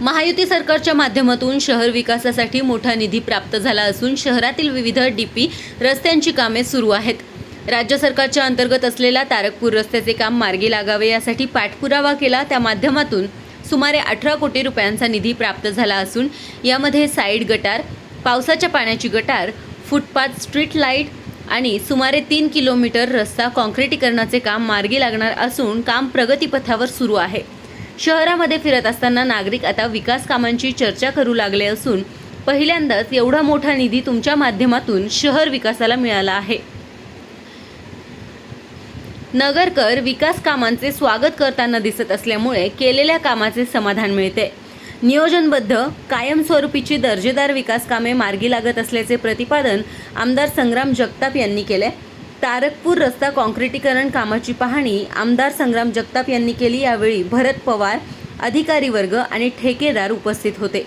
महायुती सरकारच्या माध्यमातून शहर विकासासाठी मोठा निधी प्राप्त झाला असून शहरातील विविध डीपी रस्त्यांची कामे सुरू आहेत. राज्य सरकारच्या अंतर्गत असलेल्या तारकपूर रस्त्याचे काम मार्गी लागावे यासाठी पाठपुरावा केला. त्या माध्यमातून सुमारे अठरा कोटी रुपयांचा निधी प्राप्त झाला असून यामध्ये साईड गटार पावसाच्या पाण्याची गटार फुटपाथ स्ट्रीट लाइट आणि सुमारे तीन किलोमीटर रस्ता काँक्रिटीकरणाचे काम मार्गी लागणार असून काम प्रगतीपथावर सुरू आहे. शहरामध्ये फिरत असताना नागरिक आता विकास कामांची चर्चा करू लागले असून पहिल्यांदाच एवढा मोठा निधी तुमच्या माध्यमातून शहर विकासाला मिळाला आहे. नगरकर विकास कामांचे स्वागत करताना दिसत असल्यामुळे केलेल्या कामाचे समाधान मिळते. नियोजनबद्ध कायमस्वरूपीची दर्जेदार विकास कामे मार्गी लागत असल्याचे प्रतिपादन आमदार संग्राम जगताप यांनी केले. तारकपूर रस्ता काँक्रिटीकरण कामाची पाहणी आमदार संग्राम जगताप यांनी केली यावेळी भरत पवार अधिकारी वर्ग आणि ठेकेदार उपस्थित होते.